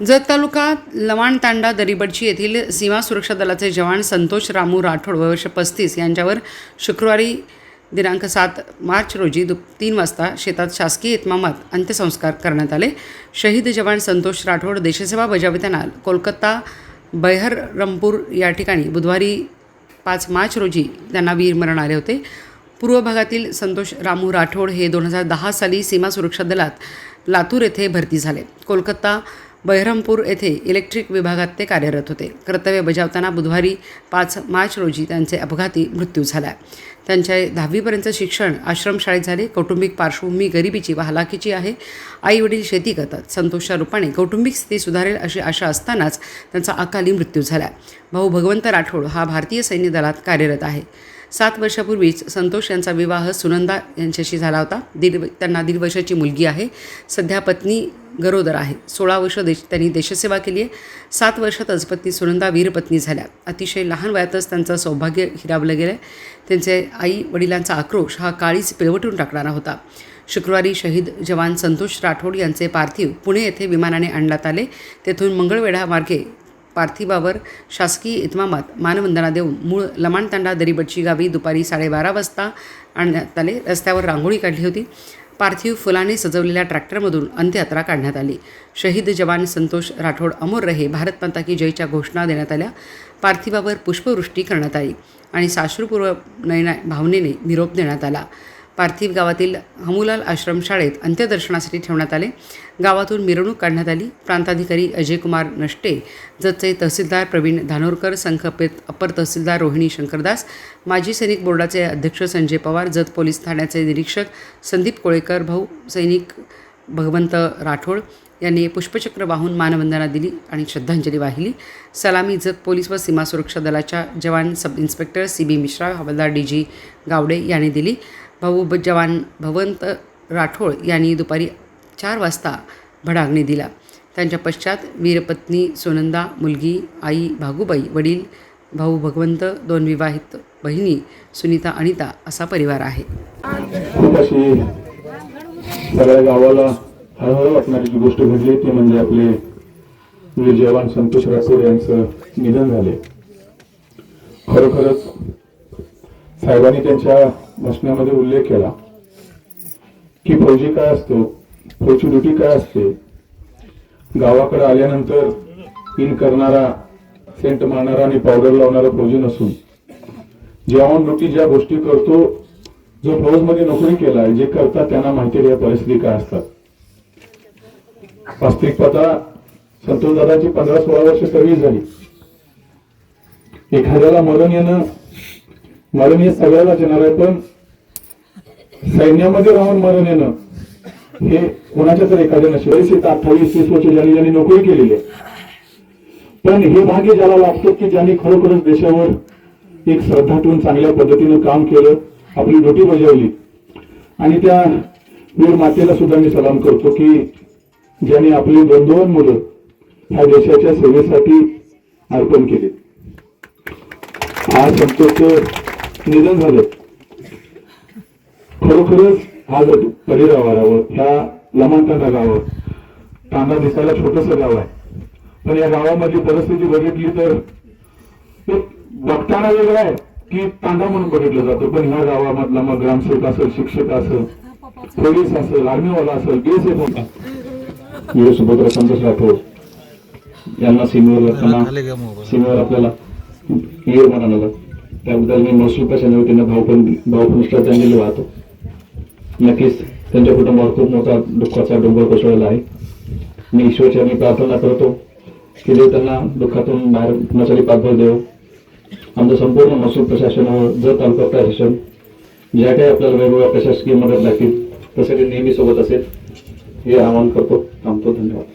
जत तालुका लवाणतांडा दरीबडची येथील सीमा सुरक्षा दलाचे जवान संतोष रामू राठोड वर्ष पस्तीस यांच्यावर शुक्रवारी दिनांक सात मार्च रोजी दुप तीन वाजता शेतात शासकीय इतमामात अंत्यसंस्कार करण्यात आले. शहीद जवान संतोष राठोड देशसेवा बजावताना कोलकाता बैहरमपूर या ठिकाणी बुधवारी पाच मार्च रोजी त्यांना वीरमरण आले होते. पूर्व भागातील संतोष रामू राठोड हे दोन हजार दहा साली सीमा सुरक्षा दलात लातूर येथे भरती झाले. कोलकाता बहिरमपूर येथे इलेक्ट्रिक विभागात ते कार्यरत होते. कर्तव्य बजावताना बुधवारी पाच मार्च रोजी त्यांचे अपघाती मृत्यू झाला. त्यांचे दहावीपर्यंत शिक्षण आश्रमशाळेत झाले. कौटुंबिक पार्श्वभूमी गरिबीची व हलाखीची आहे. आई वडील शेती करतात. संतोषच्या रूपाने कौटुंबिक स्थिती सुधारेल अशी आशा असतानाच त्यांचा अकाली मृत्यू झाला. भाऊ भगवंत राठोड हा भारतीय सैन्य दलात कार्यरत आहे. सात वर्षापूर्वीच संतोष यांचा विवाह सुनंदा यांच्याशी झाला होता. दीड त्यांना दीड वर्षाची मुलगी आहे. सध्या पत्नी गरोदर आहे. सोळा वर्ष देश त्यांनी देशसेवा केली आहे. सात वर्षातच पत्नी सुनंदा वीरपत्नी झाल्या. अतिशय लहान वयातच त्यांचं सौभाग्य हिरावलं गेलं त्यांचे आई वडिलांचा आक्रोश हा काळीच पिळवटून टाकणारा होता. शुक्रवारी शहीद जवान संतोष राठोड यांचे पार्थिव पुणे येथे विमानाने आणण्यात आले. तेथून मंगळवेढा मार्गे पार्थिवावर शासकीय इतमामात मानवंदना देऊन मूळ लमाणतांडा दरीबटची गावी दुपारी साडेबारा वाजता आणण्यात आले. रस्त्यावर रांगोळी काढली होती. पार्थिव फुलाने सजवलेल्या ट्रॅक्टरमधून अंत्ययात्रा काढण्यात आली. शहीद जवान संतोष राठोड अमोर रहे भारत माता की जयच्या घोषणा देण्यात आल्या. पार्थिवावर पुष्पवृष्टी करण्यात आली आणि साश्रूपूर्व नयना भावनेने निरोप देण्यात आला. पार्थिव गावातील हमूलाल आश्रमशाळेत अंत्यदर्शनासाठी ठेवण्यात आले. गावातून मिरवणूक काढण्यात आली. प्रांताधिकारी अजयकुमार नष्टे जतचे तहसीलदार प्रवीण धानोरकर संखपेत अपर तहसीलदार रोहिणी शंकरदास माजी सैनिक बोर्डाचे अध्यक्ष संजय पवार जत पोलीस ठाण्याचे निरीक्षक संदीप कोळेकर भाऊ सैनिक भगवंत राठोड यांनी पुष्पचक्र वाहून मानवंदना दिली आणि श्रद्धांजली वाहिली. सलामी जत पोलीस व सीमा सुरक्षा दलाच्या जवान sub inspector C B Mishra हवालदार डी जी गावडे यांनी दिली. भाऊ जवान भवंत राठोड यांनी दुपारी चार वाजता भडाग्नी दिला. त्यांच्या पश्चात वीरपत्नी सोनंदा मुलगी आई भागूबाई वडील भाऊ भगवंत दोन विवाहित बहिणी सुनीता अनिता असा परिवार आहे. सगळ्या गावाला हळहळ वाटणारी जी गोष्ट घडली ती म्हणजे आपले वीर जवान संतोष राठोड यांचं निधन झाले. खरोखरच साहेबांनी त्यांच्या बसण्यामध्ये उल्लेख केला की फौजी काय असतो फौजी ड्युटी काय असते गावाकडे आल्यानंतर इन करणारा सेंट मारणारा आणि पावडर लावणारा फौजी नसून जेवण ड्युटी ज्या गोष्टी करतो जो फौजमध्ये नोकरी केलाय जे करतात त्यांना माहिती या परिस्थिती काय असतात. वास्तविक पाहता संतोष दादाची पंधरा सोळा वर्ष सर्व्हिस झाली. एखाद्याला मरण येणं मरण हे सगळ्यालाच येणार आहे पण सैन्यामध्ये राहून मरण येणं हे कोणाच्या तर एखाद्या नशिबाईस अठ्ठावीस तीस वर्ष ज्यांनी ज्यांनी नोकरी केलेली आहे. पण हे भाग्य ज्याला लागतं की ज्यांनी खरोखरच देशावर एक श्रद्धा ठेवून चांगल्या पद्धतीनं काम केलं आपली ड्युटी बजावली. आणि त्या वीर मातेला सुद्धा मी सलाम करतो की ज्यांनी आपली दोन दोन मुलं ह्या देशाच्या सेवेसाठी अर्पण केले. आज संतोष निधन झालं. खरोखरच आज परिवारावर ह्या लमाणतांडा गावावर तांडा दिसायला छोटस गाव आहे. पण या गावामधली परिस्थिती बघितली तर एक बघताना वेगळं आहे की तांडा म्हणून बघितलं जातं. पण ह्या गावामधला मग ग्रामसेवक असेल शिक्षक असेल पोलीस असेल आर्मीवाला असेल बीएसएफ होता. वीर सुभद्रा संतोष राठोड यांना सीमेवर सीमेवर आपल्याला वीर म्हणाला त्याबद्दल मी महसूल कशाने वतीनं भाऊपण भावपूर्ण श्रद्धांजली वाहतो. नक्कीच त्यांच्या कुटुंबावर खूप मोठा दुःखाचा डोंगर कोसळला आहे. मी ईश्वरचरणी प्रार्थना करतो की देव त्यांना दुःखातून बाहेर कुणासाठी पाठबळ देव. आमचं संपूर्ण महसूल प्रशासनावर जर तालुका प्रशासन ज्या काही आपल्याला वेगवेगळ्या प्रशासकीय मदत लागतील त्यासाठी नेहमी सोबत असेल हे आवाहन करतो. थांबतो. धन्यवाद.